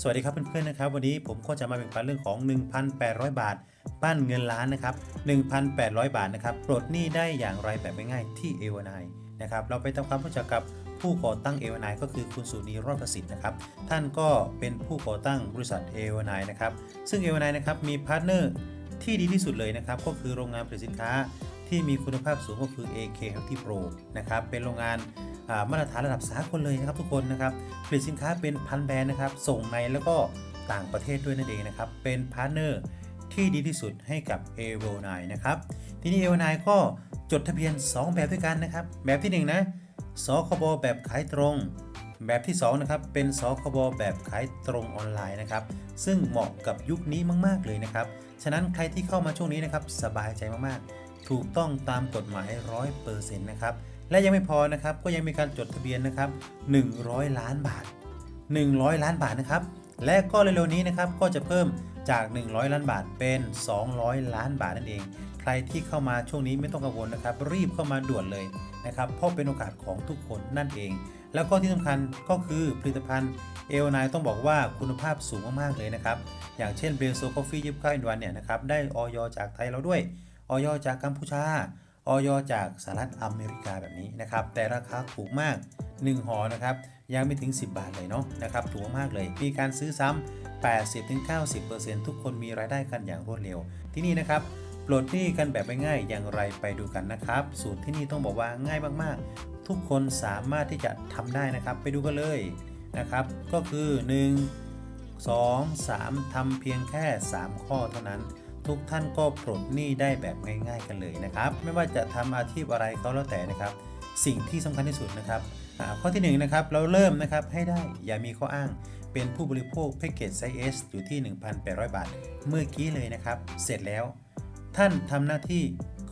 สวัสดีครับเพื่อนๆนะครับวันนี้ผมก็จะมาแบ่งปันเรื่องของ 1,800 บาท ปั้นเงินล้านนะครับ 1,800 บาทนะครับปลดหนี้ได้อย่างไรแบบง่ายๆที่เอวานายนะครับเราไปทำความรู้จักกับผู้ก่อตั้งเอวานายก็คือคุณสุนีรอดประสิทธิ์นะครับท่านก็เป็นผู้ก่อตั้งบริษัทเอวานายนะครับซึ่งเอวานายนะครับมีพาร์ทเนอร์ที่ดีที่สุดเลยนะครับก็คือโรงงานผลิตสินค้าที่มีคุณภาพสูงก็คือ AK Healthy Pro นะครับเป็นโรงงาน มาตรฐานระดับสากลเลยนะครับทุกคนนะครับผลิตสินค้าเป็นพันแบรนด์นะครับ ส่งในแล้วก็ต่างประเทศด้วยนั่นเองนะครับ เป็นพาร์ทเนอร์ที่ดีที่สุดให้กับ a v o 9นะครับ ทีนี้ a v o 9ก็จดทะเบียน 2 แบบด้วยกันนะครับ แบบที่ 1 นะสคบแบบขายตรง แบบที่ 2 นะครับ เป็นสคบแบบขายตรงออนไลน์นะครับ ซึ่งเหมาะกับยุคนี้มาก ๆ เลยนะครับ ฉะนั้นใครที่เข้ามาช่วงนี้นะครับ สบายใจมาก ๆ ถูกต้องตามกฎหมาย 100%นะครับ และยังไม่พอนะครับก็ยังมีการจดทะเบียนนะครับ 100 ล้านบาท 100 ล้านบาทนะครับ และก็เร็วๆนี้นะครับก็จะเพิ่มจาก 100 ล้านบาทเป็น 200 ล้านบาทนั่นเอง ใครที่เข้ามาช่วงนี้ไม่ต้องกังวลนะครับ รีบเข้ามาด่วนเลยนะครับเพราะเป็นโอกาสของทุกคนนั่นเอง แล้วก็ที่สำคัญก็คือผลิตภัณฑ์เอลนายต้องบอกว่าคุณภาพสูงมากๆเลยนะครับ อย่างเช่นเบลโซคอฟฟี่ยิบข้าวอินวันเนี่ยนะครับได้ออยจากไทยเราด้วยออยจากกัมพูชา ออยจากสหรัฐอเมริกาแบบนี้นะครับ แต่ราคาถูกมาก 1ห่อนะครับ ยังไม่ถึง 10 บาทเลยเนาะนะครับ ถูกมากเลย มีการซื้อซ้ำ80-90%ทุกคนมีรายได้กันอย่างรวดเร็ว ที่นี่นะครับปลดหนี้กันแบบง่ายๆอย่างไรไปดูกันนะครับ สูตรที่นี่ต้องบอกว่าง่ายมากๆ ทุกคนสามารถที่จะทำได้นะครับ ไปดูกันเลยนะครับ ก็คือ 1 2 3ทำเพียงแค่ 3 ข้อเท่านั้น ทุกท่านก็ปลดหนี้ได้แบบง่าย ๆ กันเลยนะครับ ไม่ว่าจะทำอาชีพอะไรก็แล้วแต่นะครับ สิ่งที่สำคัญที่สุดนะครับข้อที่1นงนะครับเราเริ่มนะครับให้ได้อย่ามีข้ออ้างเป็นผู้บริโภคแพ็กเกจไซส์ S อยู่ที่ 1,800 บาท เมื่อกี้เลยนะครับ เสร็จแล้ว ท่านทำหน้าที่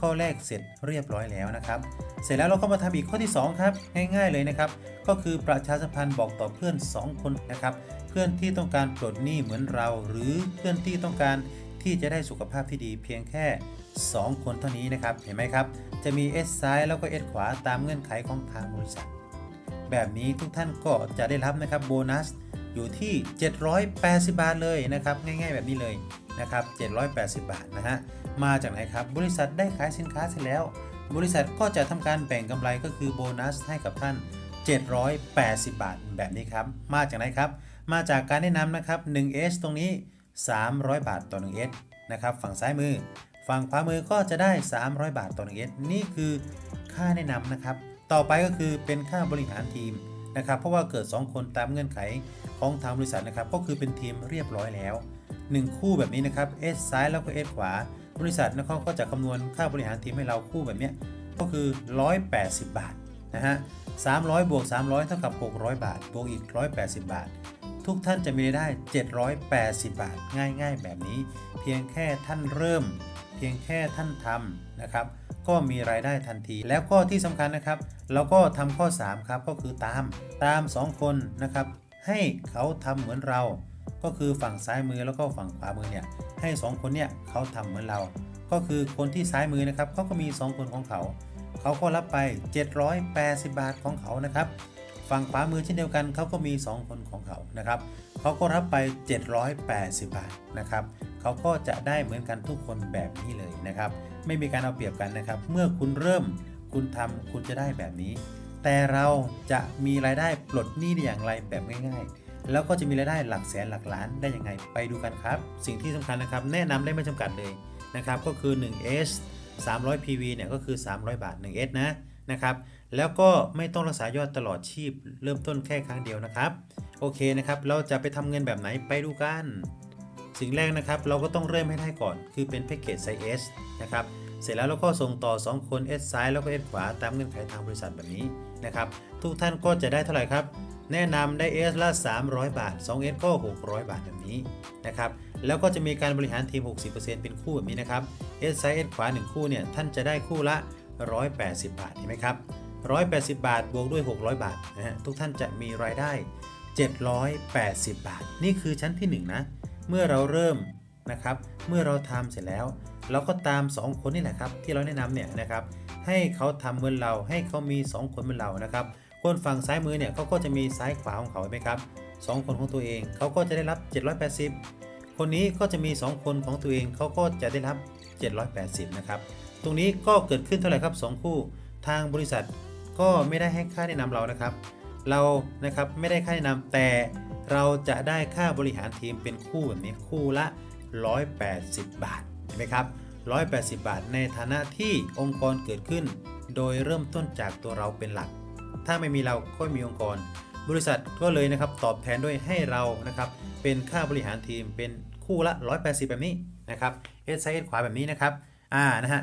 ข้อแรกเสร็จเรียบร้อยแล้วนะครับ เสร็จแล้วเราก็มาทำอีกข้อที่ 2 ครับ ง่ายๆเลยนะครับ ก็คือประชาสัมพันธ์บอกต่อเพื่อน 2 คนนะครับ เพื่อนที่ต้องการปลดหนี้เหมือนเรา หรือเพื่อนที่ต้องการ ที่จะได้สุขภาพที่ดีเพียงแค่ 2 คนเท่านี้นะครับ เห็นไหมครับ จะมี S ซ้ายแล้วก็ S ขวาตามเงื่อนไขของทางบริษัท แบบนี้ทุกท่านก็จะได้รับนะครับโบนัสอยู่ที่ 780 บาทเลยนะครับ ง่ายๆแบบนี้เลยนะครับ 780 บาทนะฮะ มาจากไหนครับ บริษัทได้ขายสินค้าเสร็จแล้ว บริษัทก็จะทำการแบ่งกำไรก็คือโบนัสให้กับท่าน 780 บาทแบบนี้ครับ มาจากไหนครับ มาจากการแนะนำนะครับ 1S ตรงนี้ 300 บาทต่อ 1S นะครับ ฝั่งซ้ายมือ ฝั่งขวามือก็จะได้ 300 บาทต่อ 1S นี่คือค่าแนะนำนะครับ ต่อไปก็คือเป็นค่าบริหารทีมนะครับ เพราะว่าเกิด 2 คนตามเงื่อนไขของทางบริษัทนะครับ ก็คือเป็นทีมเรียบร้อยแล้ว 1 คู่แบบนี้นะครับ S ซ้ายแล้วก็ S ขวา บริษัทนะครับก็จะคำนวณค่าบริหารทีมให้เราคู่แบบนี้ก็คือ 180 บาทนะฮะ300บวก300 เท่ากับ 600 บาท บวกอีก 180 บาท ทุกท่านจะมีรายได้ 780 บาท ง่าย ๆ แบบนี้ เพียงแค่ท่านเริ่ม เพียงแค่ท่านทำนะครับ ก็มีรายได้ทันที แล้วก็ที่สำคัญนะครับ เราก็ทำข้อ 3 ครับ ก็คือตาม ตาม 2 คนนะครับ ให้เขาทำเหมือนเรา ก็คือฝั่งซ้ายมือแล้วก็ฝั่งขวามือเนี่ย ให้ 2 คนเนี่ยเขาทำเหมือนเรา ก็คือคนที่ซ้ายมือนะครับเขาก็มี 2 คนของเขา เขาก็รับไป 780 บาทของเขานะครับ ฝั่งขวามือเช่นเดียวกันเขาก็มี 2 คนของเขานะครับเขาก็รับไป 780 บาทนะครับเขาก็จะได้เหมือนกันทุกคนแบบนี้เลยนะครับ ไม่มีการเอาเปรียบกันนะครับ เมื่อคุณเริ่มคุณทำคุณจะได้แบบนี้ แต่เราจะมีรายได้ปลดหนี้ได้อย่างไรแบบง่าย ๆ แล้วก็จะมีรายได้หลักแสนหลักล้านได้ยังไง ไปดูกันครับ สิ่งที่สำคัญนะครับ แนะนำได้ไม่จำกัดเลยนะครับ ก็คือ 1S 300 PV เนี่ยก็คือ 300 บาท 1S นะนะครับ แล้วก็ไม่ต้องรักษายอดตลอดชีพ เริ่มต้นแค่ครั้งเดียวนะครับ โอเคนะครับ เราจะไปทำเงินแบบไหนไปดูกัน สิ่งแรกนะครับ เราก็ต้องเริ่มให้ได้ก่อน คือเป็นแพ็กเกจไซส์ S นะครับ เสร็จแล้วเราก็ส่งต่อ 2 คน S ซ้ายแล้วก็ S ขวาตามเงื่อนไขทางบริษัทแบบนี้นะครับ ทุกท่านก็จะได้เท่าไหร่ครับ แนะนำได้ S ละ 300 บาท 2S ก็ 600 บาทแบบนี้นะครับ แล้วก็จะมีการบริหารทีม 60%เป็นคู่แบบนี้นะครับ S ซ้าย S ขวา 1 คู่เนี่ย ท่านจะได้คู่ละ 180 บาทเห็นไหมครับ 180 บาท บวกด้วย 600 บาทนะฮะทุกท่านจะมีรายได้ 780 บาท นี่คือชั้นที่ 1 นะ เมื่อเราเริ่มนะครับ เมื่อเราทำเสร็จแล้ว เราก็ตาม 2 คนนี่แหละครับ ที่เราแนะนำเนี่ยนะครับ ให้เขาทำเหมือนเรา ให้เขามี 2 คนเหมือนเรานะครับ คนฝั่งซ้ายมือเนี่ยเขาก็จะมีซ้ายขวาของเขาไหมครับ2 คนของตัวเอง เขาก็จะได้รับ 780 คนนี้ก็จะมี 2 คนของตัวเอง เขาก็จะได้รับ 780 นะครับ ตรงนี้ก็เกิดขึ้นเท่าไหร่ครับ 2 คู่ ทางบริษัท ก็ไม่ได้ให้ค่าแนะนำเรานะครับ เรานะครับไม่ได้ค่าแนะนำแต่เราจะได้ค่าบริหารทีมเป็นคู่แบบนี้คู่ละ 180 บาทเห็นไหมครับ 180 บาท ในฐานะที่องค์กรเกิดขึ้น โดยเริ่มต้นจากตัวเราเป็นหลัก ถ้าไม่มีเราก็ไม่มีองค์กร บริษัทก็เลยนะครับตอบแทนด้วยให้เรานะครับเป็นค่าบริหารทีมเป็นคู่ละ 180 แบบนี้นะครับเอสไซส์ขวาแบบนี้นะครับ อ่า นะฮะ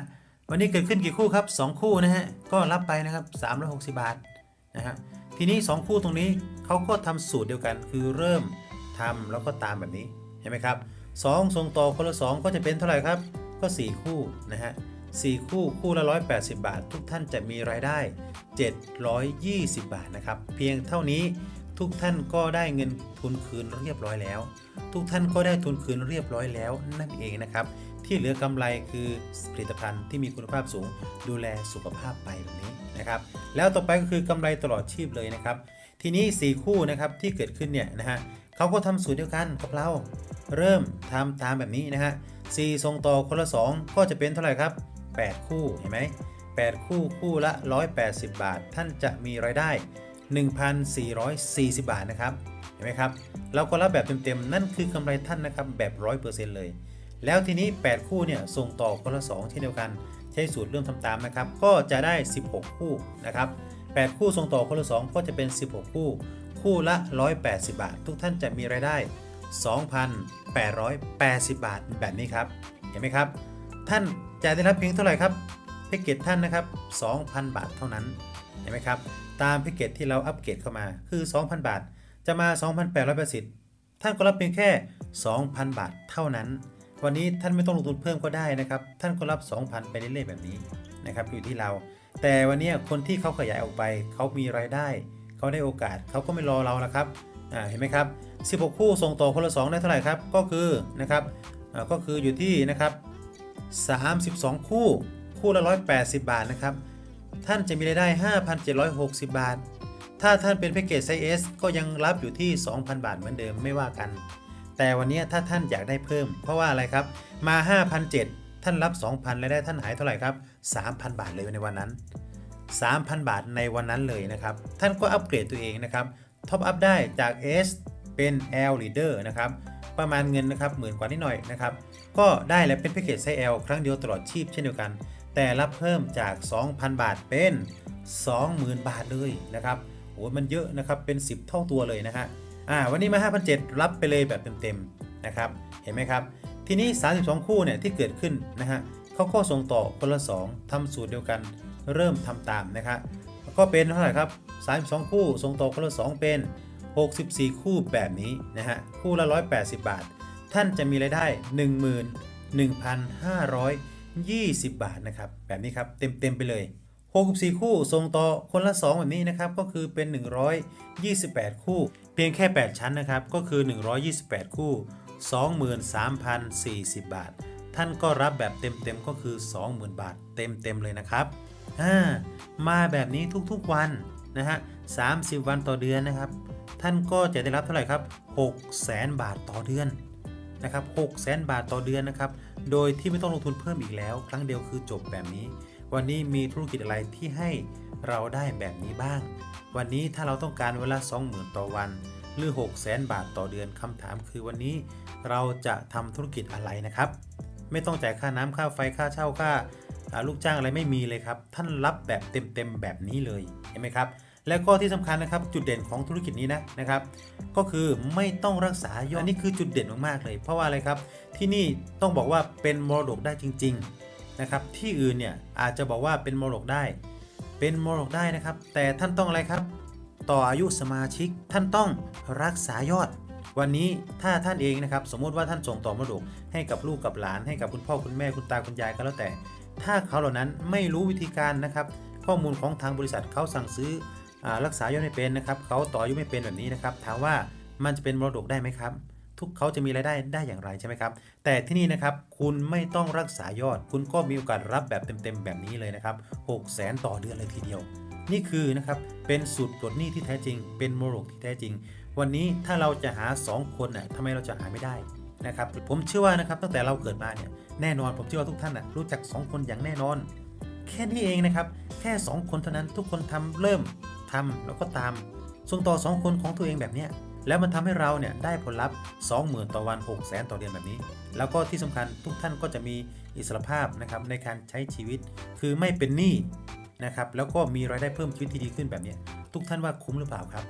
วันนี้เกิดขึ้นกี่คู่ครับ 2 คู่นะฮะก็รับไปนะครับ360 บาทนะฮะทีนี้ 2 คู่ตรงนี้เขาก็ทำสูตรเดียวกัน คือเริ่มทำแล้วก็ตามแบบนี้เห็นไหมครับ2ส่งต่อคนละ 2 ก็จะเป็นเท่าไหร่ครับ ก็ 4 คู่นะฮะ4คู่คู่ละ 180 บาท ทุกท่านจะมีรายได้ 720 บาทนะครับเพียงเท่านี้ทุกท่านก็ได้เงินทุนคืนเรียบร้อยแล้ว ทุกท่านก็ได้ทุนคืนเรียบร้อยแล้วนั่นเองนะครับ ที่เหลือกำไรคือผลิตภัณฑ์ที่มีคุณภาพสูง ดูแลสุขภาพไปแบบนี้นะครับ แล้วต่อไปก็คือกำไรตลอดชีพเลยนะครับ ทีนี้ 4 คู่นะครับที่เกิดขึ้นเนี่ยนะฮะเขาก็ทำสูตรเดียวกันกับเรา เริ่มทำตามแบบนี้นะฮะ4ส่งต่อคนละ 2 ก็จะเป็นเท่าไหร่ครับ 8 คู่เห็นไหม8 คู่คู่ละ 180 บาท ท่านจะมีรายได้ 1,440 บาทนะครับเห็นไหมครับ เราก็รับแบบเต็มๆ นั่นคือกำไรท่านนะครับแบบ 100%เลย แล้วทีนี้ 8 คู่เนี่ยส่งต่อคนละ 2 เช่นเดียวกัน ใช้สูตรเริ่มทำตามนะครับ ก็จะได้ 16 คู่นะครับ 8 คู่ส่งต่อคนละ 2 ก็จะเป็น 16 คู่ คู่ละ 180 บาท ทุกท่านจะมีรายได้ 2,880 บาทแบบนี้ครับ เห็นไหมครับ ท่านจะได้รับเพียงเท่าไหร่ครับแพ็กเกจท่านนะครับ 2,000 บาทเท่านั้น เห็นไหมครับ ตามแพ็กเกจที่เราอัปเกรดเข้ามา คือ 2,000 บาท จะมา 2,880ท่านก็รับเพียงแค่ 2,000 บาทเท่านั้น วันนี้ท่านไม่ต้องลงทุนเพิ่มก็ได้นะครับ ท่านก็รับ 2,000 ไปเรื่อยๆแบบนี้นะครับอยู่ที่เรา แต่วันนี้คนที่เขาขยายออกไปเขามีรายได้ เขาได้โอกาสเขาก็ไม่รอเราแล้วครับอ่าเห็นไหมครับ 16 คู่ส่งต่อคนละ 2 ได้เท่าไหร่ครับ ก็คือนะครับอ่าก็คืออยู่ที่นะครับ 32 คู่คู่ละ 180 บาทนะครับ ท่านจะมีรายได้ 5,760 บาท ถ้าท่านเป็นแพ็กเกจไซส์ S ก็ยังรับอยู่ที่ 2,000 บาทเหมือนเดิมไม่ว่ากัน แต่วันนี้ถ้าท่านอยากได้เพิ่ม เพราะว่าอะไรครับ มา5,700ท่านรับ 2,000รายได้ท่านหายเท่าไหร่ครับ 3,000 บาทเลยในวันนั้น 3,000 บาทในวันนั้นเลยนะครับ ท่านก็อัปเกรดตัวเองนะครับ ท็อปอัพได้จาก S เป็น L Leader นะครับประมาณเงินนะครับหมื่นกว่านิดหน่อยนะครับ ก็ได้แล้วเป็นแพ็กเกจไซส์ L ครั้งเดียวตลอดชีพเช่นเดียวกัน แต่รับเพิ่มจาก 2,000 บาทเป็น 20,000 บาทเลยนะครับโอ้มันเยอะนะครับเป็น 10 เท่าตัวเลยนะฮะ อ่าวันนี้มา5,700รับไปเลยแบบเต็มๆนะครับเห็นไหมครับ ทีนี้ 32 คู่เนี่ยที่เกิดขึ้นนะฮะเขาก็ส่งต่อคนละ 2ทำสูตรเดียวกันเริ่มทำตามนะครับก็เป็นเท่าไหร่ครับ32 คู่ส่งต่อคนละ 2 เป็น 64 คู่แบบนี้นะฮะคู่ละ 180 บาท ท่านจะมีรายได้ 11,520 บาทนะครับแบบนี้ครับเต็มๆไปเลย64 คู่ส่งต่อคนละ 2 แบบนี้นะครับก็คือเป็น 128 คู่ พียงแค่ 8 ชั้นนะครับ ก็คือ 128 คู่ 23,040 บาท ท่านก็รับแบบเต็มๆ ก็คือ 20,000 บาท เต็มๆ เลยนะครับามาแบบนี้ทุกๆวันนะฮะ 30 วันต่อเดือนนะครับ ท่านก็จะได้รับเท่าไหร่ครับ 600,000 บาทต่อเดือนนะครับ 600,000 บาทต่อเดือนนะครับ โดยที่ไม่ต้องลงทุนเพิ่มอีกแล้ว ครั้งเดียวคือจบแบบนี้ วันนี้มีธุรกิจอะไรที่ให้เราได้แบบนี้บ้าง วันนี้ถ้าเราต้องการเวลา 20,000 ต่อวัน หรือ 600,000บาทต่อเดือนคำถามคือวันนี้เราจะทำธุรกิจอะไรนะครับ ไม่ต้องจ่ายค่าน้ำค่าไฟค่าเช่าค่าลูกจ้างอะไรไม่มีเลยครับ ท่านรับแบบเต็มๆแบบนี้เลยเห็นไหมครับ และก็ที่สำคัญนะครับจุดเด่นของธุรกิจนี้นะนะครับ ก็คือไม่ต้องรักษายอดนนี้คือจุดเด่นมากๆเลย เพราะว่าอะไรครับ ที่นี่ต้องบอกว่าเป็นมรดกได้จริง ๆ นะครับ ที่อื่นเนี่ยอาจจะบอกว่าเป็นมรดกได้ เป็นมรดกได้นะครับ แต่ท่านต้องอะไรครับ ต่ออายุสมาชิกท่านต้องรักษายอด วันนี้ถ้าท่านเองนะครับ สมมติว่าท่านส่งต่อมรดกให้กับลูกกับหลาน ให้กับคุณพ่อคุณแม่คุณตาคุณยายก็แล้วแต่ ถ้าเขาเหล่านั้นไม่รู้วิธีการนะครับ ข้อมูลของทางบริษัทเขาสั่งซื้ออรักษายอดไม่เป็นนะครับเขาต่ออายุไม่เป็นแบบนี้นะครับถามว่ามันจะเป็นมรดกได้ไหมครับ ทุกเขาจะมีรายได้ได้อย่างไรใช่ไหมครับ แต่ที่นี่นะครับคุณไม่ต้องรักษายอด คุณก็มีโอกาสรับแบบเต็มๆ แบบนี้เลยนะครับ6 0แสนต่อเดือนเลยทีเดียว นี่คือนะครับเป็นสูตรปลดหนี้ที่แท้จริง เป็นโมรกที่แท้จริง วันนี้ถ้าเราจะหา 2 คนน่ะทำไมเราจะหาไม่ได้นะครับผมเชื่อว่านะครับตั้งแต่เราเกิดมาเนี่ยแน่นอนผมเชื่อว่าทุกท่านน่ะรู้จัก 2 คนอย่างแน่นอน แค่นี้เองนะครับแค่ 2 คนเท่านั้นทุกคนทำเริ่มทำแล้วก็ตามส่งต่อ 2 คนของตัวเองแบบเนี้ย แล้วมันทำให้เราเนี่ยได้ผลลัพธ์ 20,000 ต่อวัน 6 0 0 0 0ต่อเดือนแบบนี้ แล้วก็ที่สำคัญทุกท่านก็จะมีอิสรภาพนะครับในการใช้ชีวิต คือไม่เป็นหนี้นะครับ แล้วก็มีรายได้เพิ่มชีวิตที่ดีขึ้นแบบนี้ ทุกท่านว่าคุ้มหรือเปล่าครับ